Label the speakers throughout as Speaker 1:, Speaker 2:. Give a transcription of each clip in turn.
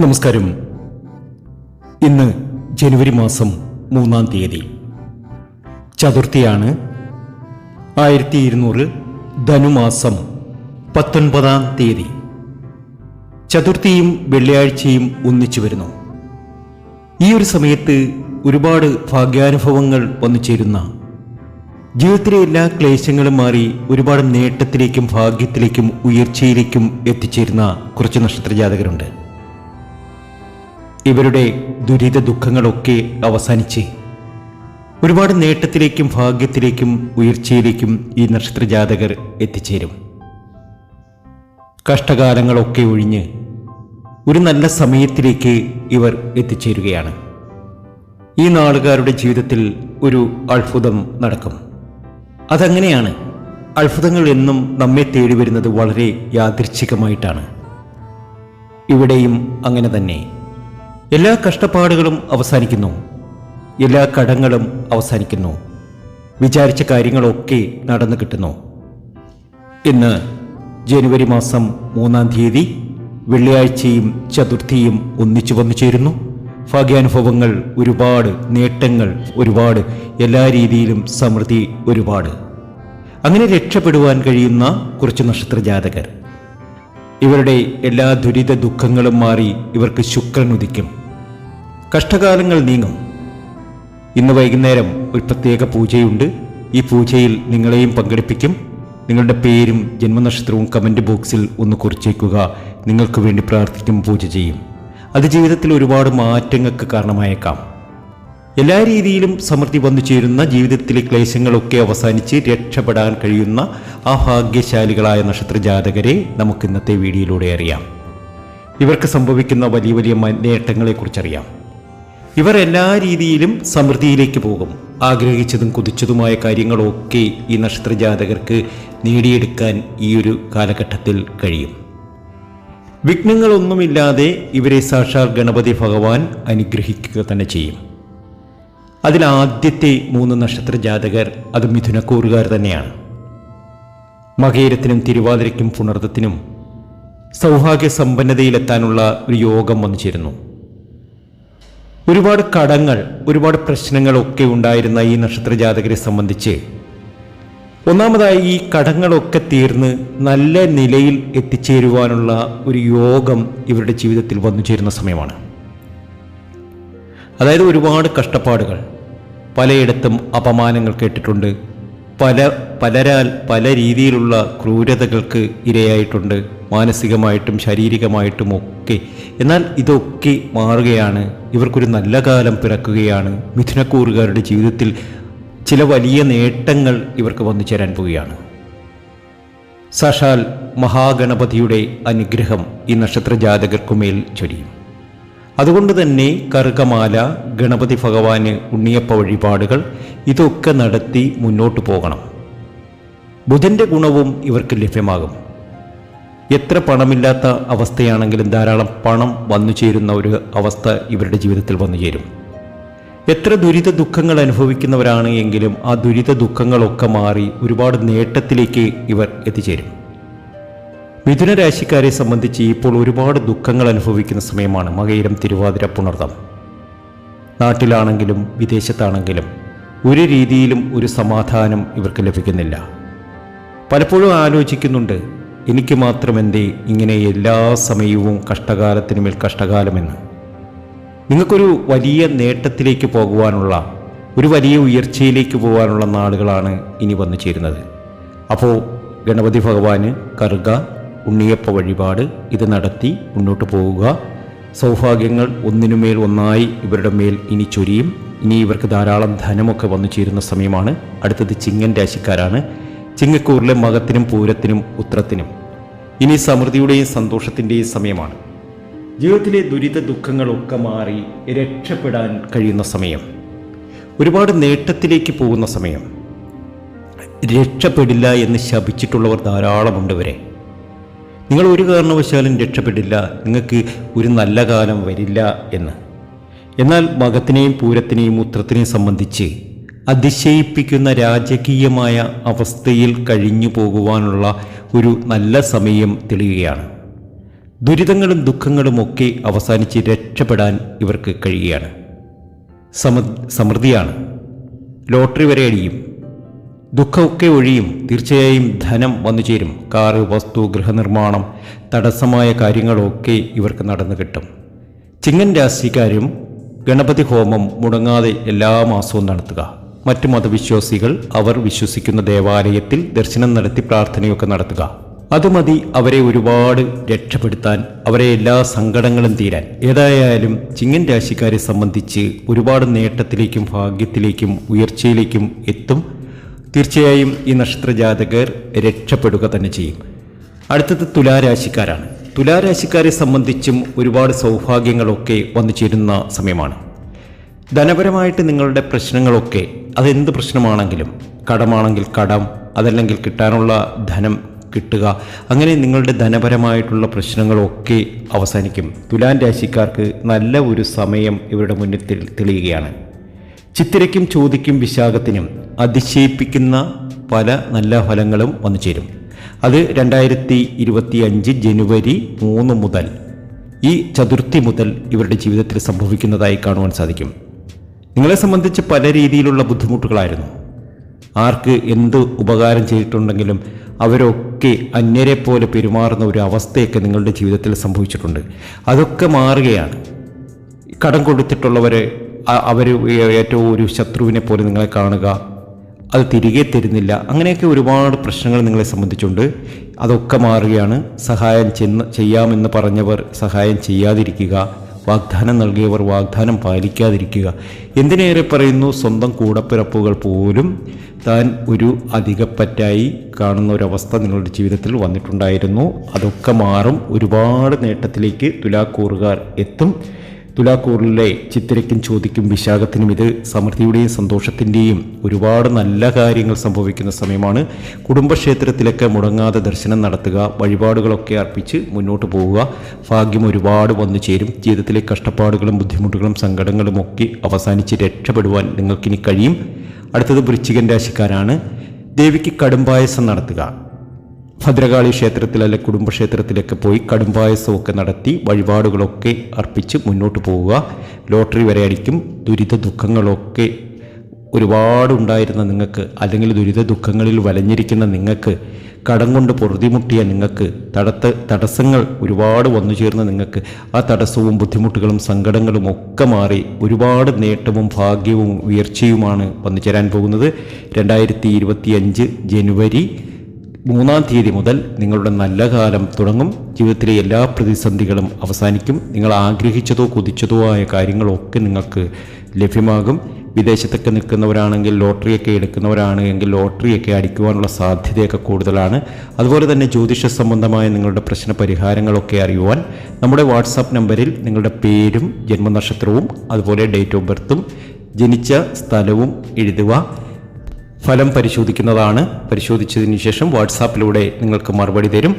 Speaker 1: നമസ്കാരം. ഇന്ന് ജനുവരി മാസം മൂന്നാം തീയതി. ചതുർത്ഥിയാണ് ആയിരത്തി ഇരുന്നൂറ് ധനുമാസം പത്തൊൻപതാം തീയതി. ചതുർത്ഥിയും വെള്ളിയാഴ്ചയും ഒന്നിച്ചു വരുന്നു. ഈ ഒരു സമയത്ത് ഒരുപാട് ഭാഗ്യാനുഭവങ്ങൾ വന്നു ചേരുന്ന ജീവിതത്തിലെ എല്ലാ ക്ലേശങ്ങളും മാറി ഒരുപാട് നേട്ടത്തിലേക്കും ഭാഗ്യത്തിലേക്കും ഉയർച്ചയിലേക്കും എത്തിച്ചേരുന്ന കുറച്ച് നക്ഷത്രജാതകരുണ്ട്. ഇവരുടെ ദുരിത ദുഃഖങ്ങളൊക്കെ അവസാനിച്ച്. ഒരുപാട് നേട്ടത്തിലേക്കും ഭാഗ്യത്തിലേക്കും ഉയർച്ചയിലേക്കും ഈ നക്ഷത്രജാതകർ എത്തിച്ചേരും. കഷ്ടകാലങ്ങളൊക്കെ ഒഴിഞ്ഞ് ഒരു നല്ല സമയത്തിലേക്ക് ഇവർ എത്തിച്ചേരുകയാണ്. ഈ നാളുകാരുടെ ജീവിതത്തിൽ ഒരു അത്ഭുതം നടക്കും. അതങ്ങനെയാണ് അത്ഭുതങ്ങൾ എന്നും നമ്മെ തേടി വരുന്നത് വളരെ യാദൃച്ഛികമായിട്ടാണ്. ഇവിടെയും അങ്ങനെ തന്നെ. എല്ലാ കഷ്ടപ്പാടുകളും അവസാനിക്കുന്നു. എല്ലാ കടങ്ങളും അവസാനിക്കുന്നു. വിചാരിച്ച കാര്യങ്ങളൊക്കെ നടന്നു കിട്ടുന്നു. ഇന്ന് ജനുവരി മാസം മൂന്നാം തീയതി വെള്ളിയാഴ്ചയും ചതുർത്ഥിയും ഒന്നിച്ചു വന്നു ചേരുന്നു. ഭാഗ്യാനുഭവങ്ങൾ ഒരുപാട് നേട്ടങ്ങൾ ഒരുപാട് എല്ലാ രീതിയിലും സമൃദ്ധി ഒരുപാട്. അങ്ങനെ രക്ഷപ്പെടുവാൻ കഴിയുന്ന കുറച്ച് നക്ഷത്ര ജാതകർ ഇവരുടെ എല്ലാ ദുരിത ദുഃഖങ്ങളും മാറി ഇവർക്ക് ശുക്രൻ ഉദിക്കും. കഷ്ടകാലങ്ങൾ നീങ്ങും. ഇന്ന് വൈകുന്നേരം ഒരു പ്രത്യേക പൂജയുണ്ട്. ഈ പൂജയിൽ നിങ്ങളെയും പങ്കെടുപ്പിക്കും. നിങ്ങളുടെ പേരും ജന്മനക്ഷത്രവും കമന്റ് ബോക്സിൽ ഒന്ന് കുറിച്ചേക്കുക. നിങ്ങൾക്ക് വേണ്ടി പ്രാർത്ഥിക്കും പൂജ ചെയ്യും. അത് ജീവിതത്തിൽ ഒരുപാട് മാറ്റങ്ങൾക്ക് കാരണമായേക്കാം. എല്ലാ രീതിയിലും സമൃദ്ധി വന്നു ചേരുന്ന ജീവിതത്തിലെ ക്ലേശങ്ങളൊക്കെ അവസാനിച്ച് രക്ഷപ്പെടാൻ കഴിയുന്ന ആ ഭാഗ്യശാലികളായ നക്ഷത്ര ജാതകരെ നമുക്ക് ഇന്നത്തെ വീഡിയോയിലൂടെ അറിയാം. ഇവർക്ക് സംഭവിക്കുന്ന വലിയ വലിയ നേട്ടങ്ങളെക്കുറിച്ചറിയാം ഇവർ എല്ലാ രീതിയിലും സമൃദ്ധിയിലേക്ക് പോകും. ആഗ്രഹിച്ചതും കുതിച്ചതുമായ കാര്യങ്ങളൊക്കെ ഈ നക്ഷത്ര ജാതകർക്ക് നേടിയെടുക്കാൻ ഈ ഒരു കാലഘട്ടത്തിൽ കഴിയും. വിഘ്നങ്ങളൊന്നുമില്ലാതെ ഇവരെ സാക്ഷാൽ ഗണപതി ഭഗവാൻ അനുഗ്രഹിക്കുക തന്നെ ചെയ്യും. അതിൽ ആദ്യത്തെ മൂന്ന് നക്ഷത്ര ജാതകർ അത് മിഥുനക്കൂറുകാർ തന്നെയാണ്. മകേരത്തിനും തിരുവാതിരയ്ക്കും പുണർദത്തിനും സൗഭാഗ്യ സമ്പന്നതയിലെത്താനുള്ള ഒരു യോഗം വന്നു ചേരുന്നു. ഒരുപാട് കടങ്ങൾ ഒരുപാട് പ്രശ്നങ്ങളൊക്കെ ഉണ്ടായിരുന്ന ഈ നക്ഷത്ര ജാതകരെ സംബന്ധിച്ച് ഒന്നാമതായി ഈ കടങ്ങളൊക്കെ തീർന്ന് നല്ല നിലയിൽ എത്തിച്ചേരുവാനുള്ള ഒരു യോഗം ഇവരുടെ ജീവിതത്തിൽ വന്നു ചേരുന്ന സമയമാണ്. അതായത് ഒരുപാട് കഷ്ടപ്പാടുകൾ പലയിടത്തും അപമാനങ്ങൾ കേട്ടിട്ടുണ്ട്. പല പലരാൽ പല രീതിയിലുള്ള ക്രൂരതകൾക്ക് ഇരയായിട്ടുണ്ട്. മാനസികമായിട്ടും ശാരീരികമായിട്ടും ഒക്കെ എന്നാൽ ഇതൊക്കെ മാറുകയാണ്. ഇവർക്കൊരു നല്ല കാലം പിറക്കുകയാണ്. മിഥുനക്കൂറുകാരുടെ ജീവിതത്തിൽ ചില വലിയ നേട്ടങ്ങൾ ഇവർക്ക് വന്നു ചേരാൻ പോവുകയാണ്. സാക്ഷാൽ മഹാഗണപതിയുടെ അനുഗ്രഹം ഈ നക്ഷത്ര ജാതകർക്കുമേൽ ചൊരിയും. അതുകൊണ്ട് തന്നെ കറുകമാല ഗണപതി ഭഗവാന് ഉണ്ണിയപ്പ വഴിപാടുകൾ ഇതൊക്കെ നടത്തി മുന്നോട്ട് പോകണം. ബുധന്റെ ഗുണവും ഇവർക്ക് ലഭ്യമാകും. എത്ര പണമില്ലാത്ത അവസ്ഥയാണെങ്കിലും ധാരാളം പണം വന്നു ചേരുന്ന ഒരു അവസ്ഥ ഇവരുടെ ജീവിതത്തിൽ വന്നു ചേരും. എത്ര ദുരിത ദുഃഖങ്ങൾ അനുഭവിക്കുന്നവരാണ് എങ്കിലും ആ ദുരിത ദുഃഖങ്ങളൊക്കെ മാറി ഒരുപാട് നേട്ടത്തിലേക്ക് ഇവർ എത്തിച്ചേരും. മിഥുന രാശിക്കാരെ സംബന്ധിച്ച് ഇപ്പോൾ ഒരുപാട് ദുഃഖങ്ങൾ അനുഭവിക്കുന്ന സമയമാണ് മകയിരം തിരുവാതിര പുണർതം. നാട്ടിലാണെങ്കിലും വിദേശത്താണെങ്കിലും ഒരു രീതിയിലും ഒരു സമാധാനം ഇവർക്ക് ലഭിക്കുന്നില്ല. പലപ്പോഴും ആലോചിക്കുന്നുണ്ട് എനിക്ക് മാത്രം എന്തേ ഇങ്ങനെ എല്ലാ സമയവും കഷ്ടകാലത്തിനുമേൽ കഷ്ടകാലമെന്ന്. നിങ്ങൾക്കൊരു വലിയ നേട്ടത്തിലേക്ക് പോകുവാനുള്ള ഒരു വലിയ ഉയർച്ചയിലേക്ക് പോകാനുള്ള നാളുകളാണ് ഇനി വന്നു ചേരുന്നത്. അപ്പോൾ ഗണപതി ഭഗവാന് കറുക ഉണ്ണിയപ്പ വഴിപാട് ഇത് നടത്തി മുന്നോട്ട് പോവുക സൗഭാഗ്യങ്ങൾ ഒന്നിനുമേൽ ഒന്നായി ഇവരുടെ മേൽ ഇനി ചൊരിയും. ഇനി ഇവർക്ക് ധാരാളം ധനമൊക്കെ വന്നു ചേരുന്ന സമയമാണ്. അടുത്തത് ചിങ്ങൻ രാശിക്കാരാണ്. ചിങ്ങക്കൂറിലെ മകത്തിനും പൂരത്തിനും ഉത്രത്തിനും. ഇനി സമൃദ്ധിയുടെയും സന്തോഷത്തിന്റെയും സമയമാണ്. ജീവിതത്തിലെ ദുരിത ദുഃഖങ്ങളൊക്കെ മാറി രക്ഷപ്പെടാൻ കഴിയുന്ന സമയം. ഒരുപാട് നേട്ടത്തിലേക്ക് പോകുന്ന സമയം. രക്ഷപ്പെടില്ല എന്ന് ശപിച്ചിട്ടുള്ളവർ ധാരാളമുണ്ട് വരെ നിങ്ങൾ ഒരു കാരണവശാലും രക്ഷപ്പെടില്ല. നിങ്ങൾക്ക് ഒരു നല്ല കാലം വരില്ല എന്ന്. എന്നാൽ മകത്തിനെയും പൂരത്തിനെയും ഉത്രത്തിനെയും സംബന്ധിച്ച് അതിശയിപ്പിക്കുന്ന രാജകീയമായ അവസ്ഥയിൽ കഴിഞ്ഞു പോകുവാനുള്ള ഒരു നല്ല സമയം തെളിയുകയാണ്. ദുരിതങ്ങളും ദുഃഖങ്ങളും ഒക്കെ അവസാനിച്ച് രക്ഷപ്പെടാൻ ഇവർക്ക് കഴിയുകയാണ്. സമ സമൃദ്ധിയാണ്. ലോട്ടറി വരെ അടിയും. ദുഃഖമൊക്കെ ഒഴിയും തീർച്ചയായും ധനം വന്നു ചേരും. കാറ് വസ്തു ഗൃഹനിർമ്മാണം തടസ്സമായ കാര്യങ്ങളൊക്കെ ഇവർക്ക് നടന്നു കിട്ടും. ചിങ്ങൻ രാശിക്കാരും ഗണപതി ഹോമം മുടങ്ങാതെ എല്ലാ മാസവും നടത്തുക. മറ്റു മതവിശ്വാസികൾ അവർ വിശ്വസിക്കുന്ന ദേവാലയത്തിൽ ദർശനം നടത്തി പ്രാർത്ഥനയൊക്കെ നടത്തുക. അത് മതി അവരെ ഒരുപാട് രക്ഷപ്പെടുത്താൻ അവരെ എല്ലാ സങ്കടങ്ങളും തീരാൻ. ഏതായാലും ചിങ്ങൻ രാശിക്കാരെ സംബന്ധിച്ച് ഒരുപാട് നേട്ടത്തിലേക്കും ഭാഗ്യത്തിലേക്കും ഉയർച്ചയിലേക്കും എത്തും തീർച്ചയായും ഈ നക്ഷത്രജാതകർ രക്ഷപ്പെടുക തന്നെ ചെയ്യും. അടുത്തത് തുലാരാശിക്കാരാണ്. തുലാരാശിക്കാരെ സംബന്ധിച്ചും ഒരുപാട് സൗഭാഗ്യങ്ങളൊക്കെ വന്നു ചേരുന്ന സമയമാണ്. ധനപരമായിട്ട് നിങ്ങളുടെ പ്രശ്നങ്ങളൊക്കെ അതെന്ത് പ്രശ്നമാണെങ്കിലും കടമാണെങ്കിൽ കടം അതല്ലെങ്കിൽ കിട്ടാനുള്ള ധനം കിട്ടുക അങ്ങനെ നിങ്ങളുടെ ധനപരമായിട്ടുള്ള പ്രശ്നങ്ങളൊക്കെ അവസാനിക്കും. തുലാൻ രാശിക്കാർക്ക് നല്ല ഒരു സമയം ഇവരുടെ മുന്നിൽ തെളിയുകയാണ്. ചിത്തിരയ്ക്കും ചോദിക്കും വിശാഖത്തിനും അതിശയിപ്പിക്കുന്ന പല നല്ല ഫലങ്ങളും വന്നു ചേരും. അത് രണ്ടായിരത്തി ഇരുപത്തി അഞ്ച് ജനുവരി മൂന്ന് മുതൽ ഈ ചതുർത്ഥി മുതൽ ഇവരുടെ ജീവിതത്തിൽ സംഭവിക്കുന്നതായി കാണുവാൻ സാധിക്കും. നിങ്ങളെ സംബന്ധിച്ച് പല രീതിയിലുള്ള ബുദ്ധിമുട്ടുകളായിരുന്നു. ആർക്ക് എന്ത് ഉപകാരം ചെയ്തിട്ടുണ്ടെങ്കിലും അവരൊക്കെ അന്യരെ പോലെ പെരുമാറുന്ന ഒരു അവസ്ഥയൊക്കെ നിങ്ങളുടെ ജീവിതത്തിൽ സംഭവിച്ചിട്ടുണ്ട്. അതൊക്കെ മാറുകയാണ്. കടം കൊടുത്തിട്ടുള്ളവരെ അവർ ഏറ്റവും ഒരു ശത്രുവിനെ പോലെ നിങ്ങളെ കാണുക അത് തിരികെ തരുന്നില്ല. അങ്ങനെയൊക്കെ ഒരുപാട് പ്രശ്നങ്ങൾ നിങ്ങളെ സംബന്ധിച്ചുണ്ട്. അതൊക്കെ മാറുകയാണ്. സഹായം ചെന്ന് ചെയ്യാമെന്ന് പറഞ്ഞവർ സഹായം ചെയ്യാതിരിക്കുക. വാഗ്ദാനം നൽകിയവർ വാഗ്ദാനം പാലിക്കാതിരിക്കുക. എന്തിനേറെ പറയുന്നു? സ്വന്തം കൂടപ്പിറപ്പുകൾ പോലും താൻ ഒരു അധികപ്പറ്റായി കാണുന്ന ഒരവസ്ഥ നിങ്ങളുടെ ജീവിതത്തിൽ വന്നിട്ടുണ്ടായിരുന്നു. അതൊക്കെ മാറും. ഒരുപാട് നേട്ടത്തിലേക്ക് തുലാക്കൂറുകാർ എത്തും. തുലാക്കൂറിലെ ചിത്തിരയ്ക്കും ചോദിക്കും വിശാഖത്തിനും ഇത് സമൃദ്ധിയുടെയും സന്തോഷത്തിന്റെയും ഒരുപാട് നല്ല കാര്യങ്ങൾ സംഭവിക്കുന്ന സമയമാണ്. കുടുംബക്ഷേത്രത്തിലൊക്കെ മുടങ്ങാതെ ദർശനം നടത്തുക വഴിപാടുകളൊക്കെ അർപ്പിച്ച് മുന്നോട്ട് പോവുക. ഭാഗ്യം ഒരുപാട് വന്നു ചേരും. ജീവിതത്തിലെ കഷ്ടപ്പാടുകളും ബുദ്ധിമുട്ടുകളും സങ്കടങ്ങളും ഒക്കെ അവസാനിച്ച് രക്ഷപ്പെടുവാൻ നിങ്ങൾക്കിനി കഴിയും. അടുത്തത് വൃശ്ചികൻ രാശിക്കാരാണ്. ദേവിക്ക് കടുംപായസം നടത്തുക. ഭദ്രകാളി ക്ഷേത്രത്തിൽ അല്ലെ കുടുംബക്ഷേത്രത്തിലൊക്കെ പോയി കടുംപായസമൊക്കെ നടത്തി വഴിപാടുകളൊക്കെ അർപ്പിച്ച് മുന്നോട്ട് പോവുക. ലോട്ടറി വരെ അടിക്കും. ദുരിത ദുഃഖങ്ങളൊക്കെ ഒരുപാടുണ്ടായിരുന്ന നിങ്ങൾക്ക് അല്ലെങ്കിൽ ദുരിത ദുഃഖങ്ങളിൽ വലഞ്ഞിരിക്കുന്ന നിങ്ങൾക്ക് കടം കൊണ്ട് പൊറുതിമുട്ടിയ നിങ്ങൾക്ക് തടത്ത തടസ്സങ്ങൾ ഒരുപാട് വന്നു ചേർന്ന നിങ്ങൾക്ക് ആ തടസ്സവും ബുദ്ധിമുട്ടുകളും സങ്കടങ്ങളും ഒക്കെ മാറി ഒരുപാട് നേട്ടവും ഭാഗ്യവും ഉയർച്ചയുമാണ് വന്നു ചേരാൻ പോകുന്നത്. രണ്ടായിരത്തി ജനുവരി മൂന്നാം തീയതി മുതൽ നിങ്ങളുടെ നല്ല കാലം തുടങ്ങും. ജീവിതത്തിലെ എല്ലാ പ്രതിസന്ധികളും അവസാനിക്കും. നിങ്ങൾ ആഗ്രഹിച്ചതോ കൊതിച്ചതോ ആയ കാര്യങ്ങളൊക്കെ നിങ്ങൾക്ക് ലഭ്യമാകും. വിദേശത്തൊക്കെ നിൽക്കുന്നവരാണെങ്കിൽ ലോട്ടറിയൊക്കെ എടുക്കുന്നവരാണെങ്കിൽ ലോട്ടറിയൊക്കെ അടിക്കുവാനുള്ള സാധ്യതയൊക്കെ കൂടുതലാണ്. അതുപോലെ തന്നെ ജ്യോതിഷ സംബന്ധമായ നിങ്ങളുടെ പ്രശ്ന പരിഹാരങ്ങളൊക്കെ അറിയുവാൻ നമ്മുടെ വാട്സാപ്പ് നമ്പറിൽ നിങ്ങളുടെ പേരും ജന്മനക്ഷത്രവും അതുപോലെ ഡേറ്റ് ഓഫ് ബർത്തും ജനിച്ച സ്ഥലവും എഴുതുക. ഫലം പരിശോധിക്കുന്നതാണ്. പരിശോധിച്ചതിന് ശേഷം വാട്സാപ്പിലൂടെ നിങ്ങൾക്ക് മറുപടി തരും.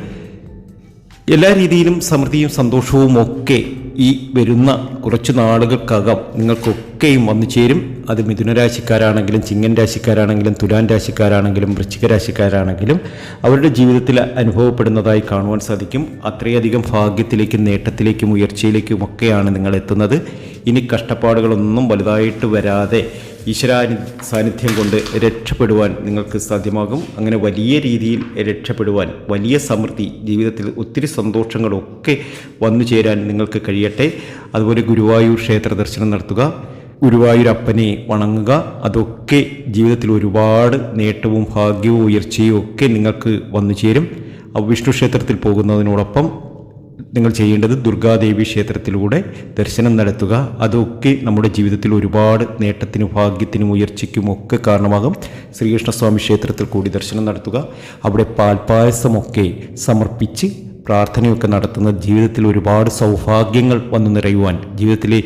Speaker 1: എല്ലാ രീതിയിലും സമൃദ്ധിയും സന്തോഷവും ഒക്കെ ഈ വരുന്ന കുറച്ച് നാളുകൾക്കകം നിങ്ങൾക്കൊക്കെയും വന്നു ചേരും. അത് മിഥുന രാശിക്കാരാണെങ്കിലും ചിങ്ങൻ രാശിക്കാരാണെങ്കിലും തുലാൻ രാശിക്കാരാണെങ്കിലും വൃശ്ചിക രാശിക്കാരാണെങ്കിലും അവരുടെ ജീവിതത്തിൽ അനുഭവപ്പെടുന്നതായി കാണുവാൻ സാധിക്കും. അത്രയധികം ഭാഗ്യത്തിലേക്കും നേട്ടത്തിലേക്കും ഉയർച്ചയിലേക്കും ഒക്കെയാണ് നിങ്ങൾ എത്തുന്നത് ഇനി കഷ്ടപ്പാടുകളൊന്നും വലുതായിട്ട് വരാതെ ഈശ്വരാനി സാന്നിധ്യം കൊണ്ട് രക്ഷപ്പെടുവാൻ നിങ്ങൾക്ക് സാധ്യമാകും. അങ്ങനെ വലിയ രീതിയിൽ രക്ഷപ്പെടുവാൻ വലിയ സമൃദ്ധി ജീവിതത്തിൽ ഒത്തിരി സന്തോഷങ്ങളൊക്കെ വന്നു ചേരാൻ നിങ്ങൾക്ക് കഴിയട്ടെ. അതുപോലെ ഗുരുവായൂർ ക്ഷേത്ര ദർശനം നടത്തുക ഗുരുവായൂരപ്പനെ വണങ്ങുക അതൊക്കെ ജീവിതത്തിൽ ഒരുപാട് നേട്ടവും ഭാഗ്യവും ഉയർച്ചയും ഒക്കെ നിങ്ങൾക്ക് വന്നു ചേരും. വിഷ്ണു ക്ഷേത്രത്തിൽ പോകുന്നതിനോടൊപ്പം നിങ്ങൾ ചെയ്യേണ്ടത് ദുർഗാദേവി ക്ഷേത്രത്തിലൂടെ ദർശനം നടത്തുക. അതൊക്കെ നമ്മുടെ ജീവിതത്തിൽ ഒരുപാട് നേട്ടത്തിനും ഭാഗ്യത്തിനും ഉയർച്ചയ്ക്കും ഒക്കെ കാരണമാകും. ശ്രീകൃഷ്ണസ്വാമി ക്ഷേത്രത്തിൽ കൂടി ദർശനം നടത്തുക. അവിടെ പാൽപായസമൊക്കെ സമർപ്പിച്ച് പ്രാർത്ഥനയൊക്കെ നടത്തുന്ന ജീവിതത്തിൽ ഒരുപാട് സൗഭാഗ്യങ്ങൾ വന്നു നിറയുവാൻ ജീവിതത്തിലെ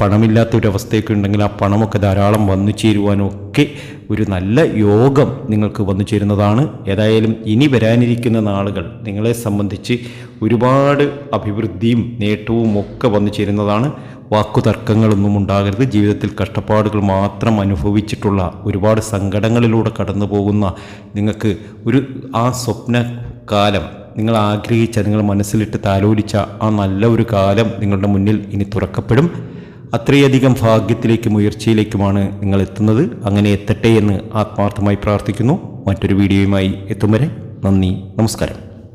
Speaker 1: പണമില്ലാത്ത ഒരു അവസ്ഥയൊക്കെ ഉണ്ടെങ്കിൽ ആ പണമൊക്കെ ധാരാളം വന്നു ചേരുവാനൊക്കെ ഒരു നല്ല യോഗം നിങ്ങൾക്ക് വന്നു ചേരുന്നതാണ്. ഏതായാലും ഇനി വരാനിരിക്കുന്ന നാളുകൾ നിങ്ങളെ സംബന്ധിച്ച് ഒരുപാട് അഭിവൃദ്ധിയും നേട്ടവും ഒക്കെ വന്നു ചേരുന്നതാണ്. വാക്കുതർക്കങ്ങളൊന്നും ഉണ്ടാകരുത്. ജീവിതത്തിൽ കഷ്ടപ്പാടുകൾ മാത്രം അനുഭവിച്ചിട്ടുള്ള ഒരുപാട് സങ്കടങ്ങളിലൂടെ കടന്നു പോകുന്ന നിങ്ങൾക്ക് ഒരു ആ സ്വപ്ന കാലം നിങ്ങൾ ആഗ്രഹിച്ച നിങ്ങൾ മനസ്സിലിട്ട് താലോലിച്ച ആ നല്ല ഒരു കാലം നിങ്ങളുടെ മുന്നിൽ ഇനി തുറക്കപ്പെടും. അത്രയധികം ഭാഗ്യത്തിലേക്കും ഉയർച്ചയിലേക്കുമാണ് നിങ്ങൾ എത്തുന്നത്. അങ്ങനെ എത്തട്ടെ എന്ന് ആത്മാർത്ഥമായി പ്രാർത്ഥിക്കുന്നു. മറ്റൊരു വീഡിയോയുമായി എത്തും വരെ നന്ദി നമസ്കാരം.